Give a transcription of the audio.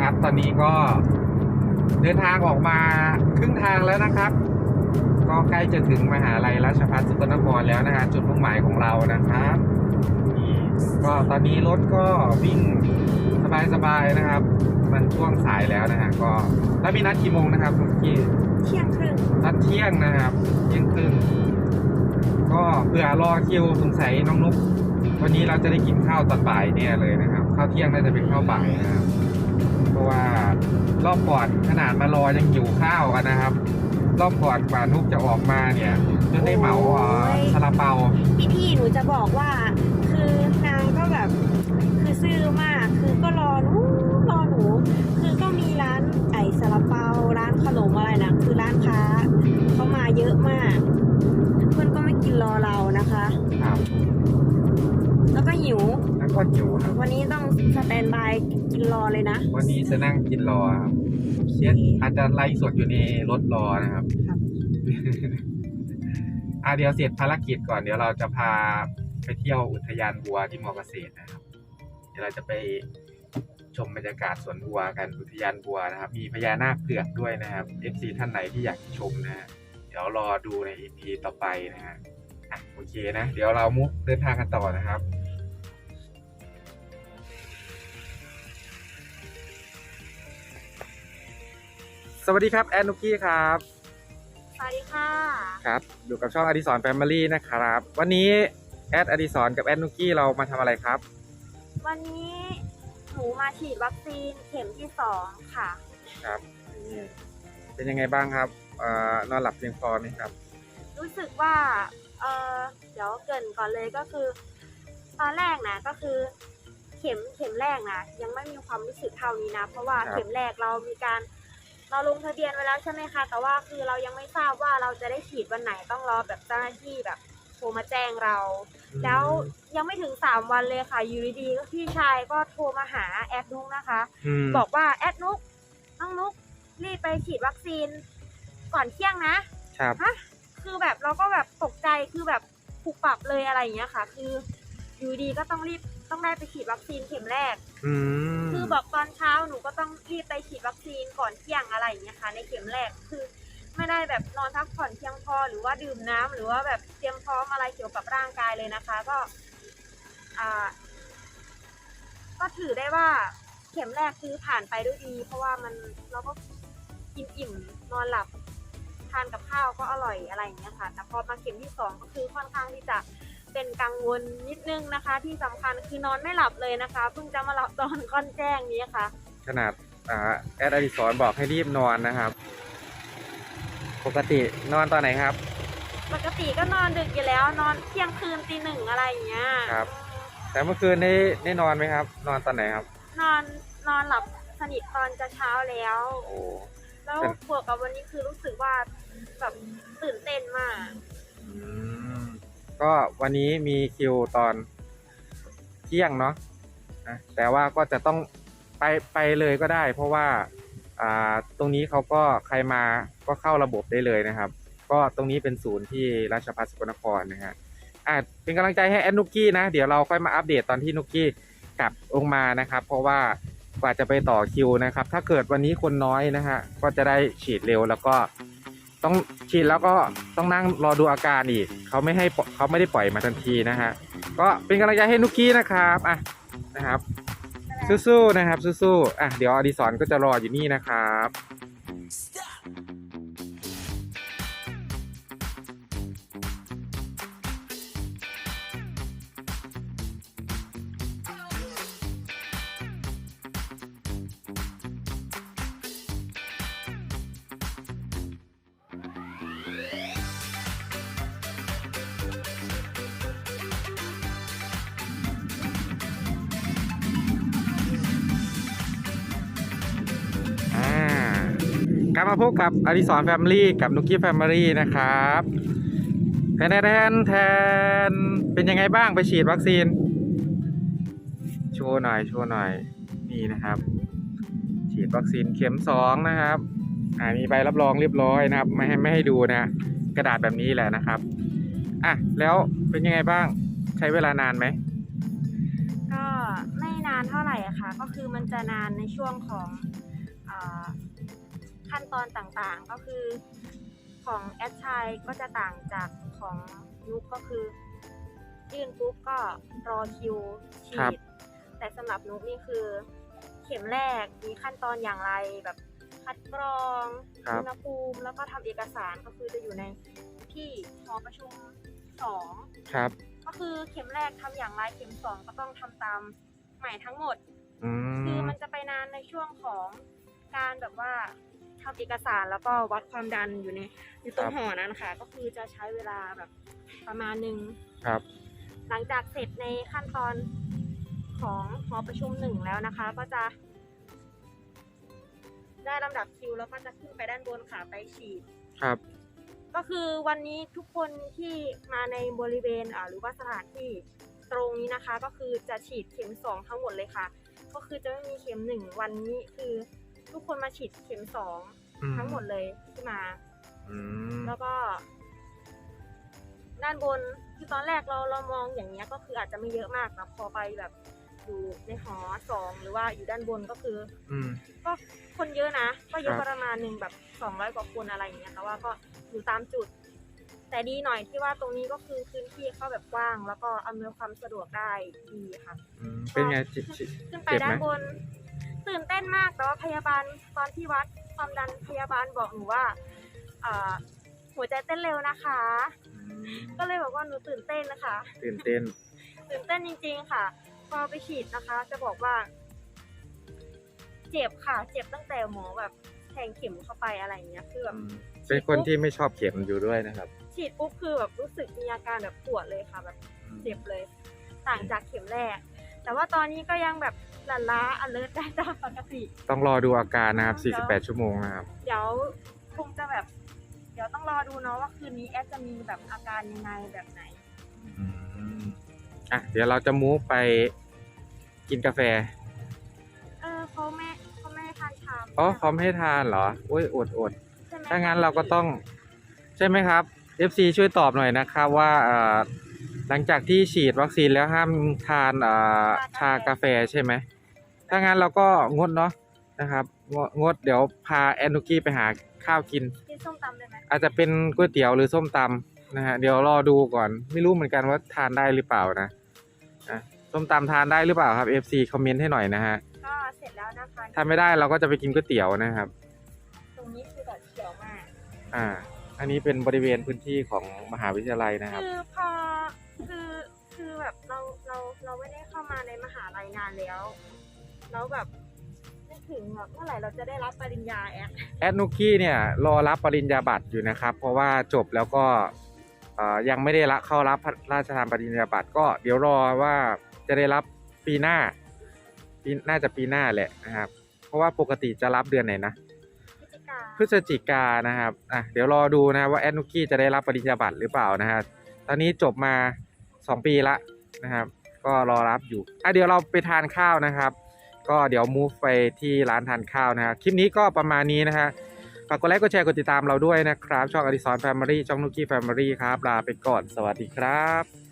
ครับ ตอนนี้ก็เดินทางออกมาครึ่งทางแล้วนะครับ ก็ใกล้จะถึงมหาลัยราชภัฏสกลนครแล้วนะฮะจุดมุ่งหมายของเรานะครับนี่ก็ตอนนี้รถก็วิ่งสบายๆนะครับ มันช่วงสายแล้วนะฮะก็แล้วมีนัดกี่โมงนะครับเมื่อกี้เที่ยงครึ่งนัดเที่ยงนะครับเที่ยงครึ่งก็เผื่อรอคิวสงสัยน้องนุ๊กวันนี้เราจะได้กินข้าวตอนบ่ายเนี่ยเลยนะครับ ข้าวเที่ยงน่าจะเป็นข้าวบ่ายนะครับ เพราะว่ารอบก่อนขนาดมารอยังหิวข้าวกันนะครับ รอบก่อนกว่านุ๊กจะออกมาเนี่ยจนได้เหมาเอ่อซาลาเปา พี่พี่ๆหนูจะบอกว่า คือนางก็แบบ คือซื่อมาก คือก็รอหนูรอหนู คือก็มีร้านไอซาลาเปาร้านขนมอะไรนะคือร้านค้าเขามาเยอะมากเพื่อนก็ไม่กินรอเรานะคะ ครับ แล้วก็หิวแล้วก็หิวครับวันนี้ต้อง รอเลยนะ วันนี้จะนั่งกินรอครับเชียอาจจะไลฟ์สดอยู่ในรถรอนะครับครับอะเดี๋ยวเสร็จภารกิจก่อนเดี๋ยวเราจะพาไปเที่ยวอุทยานบัวที่มอเกษตรนะครับ เดี๋ยวเราจะไปชมบรรยากาศสวนบัวกันอุทยานบัวนะครับ มีพญานาคเผือกด้วยนะครับ FC ท่านไหนที่อยากชมนะฮะเดี๋ยวรอดูใน EP ต่อไปนะฮะอะโอเคนะ เดี๋ยวเรามุกเดินทางกันต่อนะครับ สวัสดีครับแอนนุกี้ครับสวัสดีค่ะครับอยู่กับช่องอดิสรแฟมิลี่นะครับ วันนี้แอดอดิสรกับแอดนุกี้เรามาทำอะไรครับ วันนี้หนูมาฉีดวัคซีนเข็มที่สองค่ะครับนี่เป็นยังไงบ้างครับเอ่อนอนหลับเพียงพอไหมครับ รู้สึกว่าเออเดี๋ยวเกรินก่อนเลยก็คือ ตอนแรกนะก็คือ เข็มเข็มแรกนะยังไม่มีความรู้สึกเท่านี้นะ เพราะว่าครับ เข็มแรกเรามีการ เราลงทะเบียนไว้แล้วใช่ไหมคะ แต่ว่าคือเรายังไม่ทราบว่าเราจะได้ฉีดวันไหนต้องรอแบบเจ้าหน้าที่แบบโทรมาแจ้งเรา แล้วยังไม่ถึงสามวันเลยค่ะอยู่ดีๆก็พี่ชายก็โทรมาหาแอดนุกนะคะ มบอกว่าแอดนุกน้องนุกรีบไปฉีดวัคซีน ก่อนเที่ยงนะ ครับ ฮะคือแบบเราก็แบบตกใจคือแบบผูกปรับเลยอะไรอย่างเงี้ยค่ะ คืออยู่ดีก็ต้องรีบ ต้องได้ไปฉีดวัคซีนเข็มแรก อืมคือบอกตอนเช้าหนูก็ต้องรีบไปฉีดวัคซีนก่อนเที่ยงอะไรอย่างเงี้ยค่ะในเข็มแรกคือ ไม่ได้แบบนอนพักผ่อนเพียงพอหรือว่าดื่มน้ำหรือว่าแบบเตรียมพร้อมอะไรเกี่ยวกับร่างกายเลยนะคะ ก็ อ่า ก็ถือได้ว่าเข็มแรกคือผ่านไปด้วยดี เพราะว่ามันเราก็กินอิ่มนอนหลับทานกับข้าวก็อร่อยอะไรอย่างเงี้ยค่ะแต่พอมาเข็มที่สองก็คือค่อนข้างที่จะ เป็นกังวลนิดนึงนะคะ ที่สำคัญคือนอนไม่หลับเลยนะคะเพิ่งจะมาหลับตอนค่อนแจ้งนี้ค่ะ ขนาดอ่าแอดอดิสรบอกให้รีบนอนนะครับ ปกตินอนตอนไหนครับ ปกติก็นอนดึกอยู่แล้ว นอนเที่ยงคืนตีหนึ่งอะไรอย่างเงี้ยครับ แต่เมื่อคืนได้ได้นอนไหมครับ นอนตอนไหนครับ นอนนอนหลับสนิทตอนจะเช้าแล้วโอ้แล้วเป็นบวกกับวันนี้คือรู้สึกว่าแบบตื่นเต้นมากอืม ก็วันนี้มีคิวตอนเที่ยงเนาะแต่ว่าก็จะต้องไปไปเลยก็ได้ เพราะว่าอ่าตรงนี้เขาก็ใครมาก็เข้าระบบได้เลยนะครับ ก็ตรงนี้เป็นศูนย์ที่ราชภัฏสกลนครนะฮะอะเป็นกำลังใจให้แอนนุกกี้นะ เดี๋ยวเราค่อยมาอัปเดตตอนที่นุกกี้กลับลงมานะครับ เพราะว่ากว่าจะไปต่อคิวนะครับ ถ้าเกิดวันนี้คนน้อยนะฮะก็จะได้ฉีดเร็วแล้วก็ ต้องฉีดแล้วก็ต้องนั่งรอดูอาการอีกเขาไม่ให้เขาไม่ได้ปล่อยมาทันทีนะฮะก็เป็นกำลังใจให้นุกกี้นะครับอะนะครับ สู้ๆนะครับ สู้ๆอะเดี๋ยวอดิสรก็จะรออยู่นี่นะครับ กลับมาพบกับอดิสรแฟมิลี่กับนุกี้แฟมิลี่นะครับแทนแทนแทนเป็นยังไงบ้างไปฉีดวัคซีน โชว์หน่อยโชว์หน่อยนี่นะครับ ฉีดวัคซีนเข็มสองนะครับอ่ามีใบรับรองเรียบร้อยนะครับ ไม่ให้ไม่ให้ดูนะ กระดาษแบบนี้แหละนะครับอะแล้วเป็นยังไงบ้างใช้เวลานานไหมก็ไม่นานเท่าไหร่ค่ะ ก็คือมันจะนานในช่วงของอา ขั้นตอนต่างๆ ก็คือของแอดชัยก็จะต่างจากของยุคก็คือ ยื่นปุ๊บก็รอคิวฉีครับ ด แต่สำหรับนุกนี่คือ เข็มแรกมีขั้นตอนอย่างไรแบบคัดกรองครับ อุณหภูมิ แล้วก็ทำเอกสารก็คือจะอยู่ในที่หอประชุมสอง ครับ ก็คือเข็มแรกทำอย่างไรเข็มสองก็ต้องทำตามใหม่ทั้งหมด อืคือม มันจะไปนานในช่วงของการแบบว่า ทำเอกสารแล้วก็วัดความดันอยู่ในอยู่ตรงหอนั้นค่ะ ก็คือจะใช้เวลาแบบประมาณหนึ่งครับ หลังจากเสร็จในขั้นตอนของหอประชุมหนึ่งแล้วนะคะ ก็จะ ได้ลำดับคิวแล้วก็จะขึ้นไปด้านบนค่ะไปฉีดครับ ก็คือวันนี้ทุกคนที่มาในบริเวณอ่าหรือว่าสถานที่ตรงนี้นะคะ ก็คือจะฉีดเข็มสองทั้งหมดเลยค่ะ ก็คือจะไม่มีเข็มหนึ่งวันนี้คือ ทุกคนมาฉีดเข็มสองอืมทั้งหมดเลยที่มาอืมแล้วก็ ด้านบนคือตอนแรกเราเรามองอย่างเงี้ยก็คืออาจจะไม่เยอะมากแต่พอไปแบบอยู่ในหอสองหรือว่าอยู่ด้านบนก็คือ อืมก็คนเยอะนะก็เยอะครับประมาณหนึ่งแบบสองร้อยกว่าคนอะไรอย่างเงี้ยแต่ว่าก็อยู่ตามจุด แต่ดีหน่อยที่ว่าตรงนี้ก็คือพื้นที่เข้าแบบกว้าง แล้วก็อำนวยความสะดวกได้ดีค่ะอืมเป็นไงจิจิขึ้นไปเจ็บไหมด้านบน ตื่นเต้นมากแต่ว่าพยาบาลตอนที่วัดความดันพยาบาลบอกหนูว่าอ่าหัวใจเต้นเร็วนะคะอืมก็เลยบอกว่าหนูตื่นเต้นนะคะ ตื่นเต้น ตื่นเต้นจริง ๆ ค่ะ พอไปฉีดนะคะ จะบอกว่า เจ็บค่ะ เจ็บตั้งแต่หมอแบบแทงเข็มเข้าไปอะไรอย่างเงี้ยคือแบบอืมเป็นคนที่ไม่ชอบเข็มอยู่ด้วยนะครับ ฉีดปุ๊บคือแบบรู้สึกมีอาการแบบปวดเลยค่ะ แบบเจ็บเลย ต่างจากเข็มแรก แต่ว่าตอนนี้ก็ยังแบบห ลั่นล้าอเลิร์ได้ตามปกติ ต้องรอดูอาการนะครับเดี๋ยว48 ชั่วโมงนะครับ เดี๋ยวคงจะแบบ เดี๋ยวต้องรอดูเนาะว่าคืนนี้แอดจะมีแบบอาการยังไงแบบไหนอืมอะเดี๋ยวเราจะมูฟไปกินกาแฟ เออเขาไม่เขาไม่ให้ทานชามอ๋อเขาไม่ให้ทานเหรอโอ้ยอดอดใช่ไหมถ้างั้นเราก็ต้อง ใช่ไหมครับ FC ช่วยตอบหน่อยนะครับว่าเอ่อหลังจากที่ฉีดวัคซีนแล้วห้ามทานเอ่อชากาแฟใช่ไหม ถ้างั้นเราก็งดเนาะนะครับงดงดเดี๋ยวพาแอนนุกี้ไปหาข้าวกิน กินส้มตำได้ไหมอาจจะเป็นก๋วยเตี๋ยวหรือส้มตำนะฮะเดี๋ยวรอดูก่อน ไม่รู้เหมือนกันว่าทานได้หรือเปล่านะอะส้มตำทานได้หรือเปล่าครับ FC คอมเมนต์ให้หน่อยนะฮะก็เสร็จแล้วนะคะถ้าไม่ได้เราก็จะไปกินก๋วยเตี๋ยวนะครับ ตรงนี้คือแบบเขียวมาก อ่า อันนี้เป็นบริเวณพื้นที่ของมหาวิทยาลัยนะครับ คือพอคือคือแบบเราเราเราไม่ได้เข้ามาในมหาลัยนานแล้ว แล้วแบบนึกถึงแบบเมื่อไหร่เราจะได้รับปริญญาแอดแอดนุกกี้เนี่ยรอรับปริญญาบัตรอยู่นะครับ เพราะว่าจบแล้วก็เอ่อยังไม่ได้ละเข้ารับพระราชทานปริญญาบัตรก็เดี๋ยวรอว่าจะได้รับปีหน้าปีน่าจะปีหน้าแหละนะครับ เพราะว่าปกติจะรับเดือนไหนนะ พฤศจิกาพฤศจิกายนนะครับ อะ เดี๋ยวรอดูนะครับว่าแอดนุกกี้จะได้รับปริญญาบัตรหรือเปล่านะฮะ ตอนนี้จบมา 2 ปีละนะครับ ก็รอรับอยู่ อะ เดี๋ยวเราไปทานข้าวนะครับ ก็เดี๋ยว move ไปที่ร้านทานข้าวนะฮะคลิปนี้ก็ประมาณนี้นะฮะฝากกดไลค์กดแชร์กดติดตามเราด้วยนะครับ ช่องอดิสรแฟมิลี่ช่องนุกกี้แฟมิลี่ครับลาไปก่อนสวัสดีครับ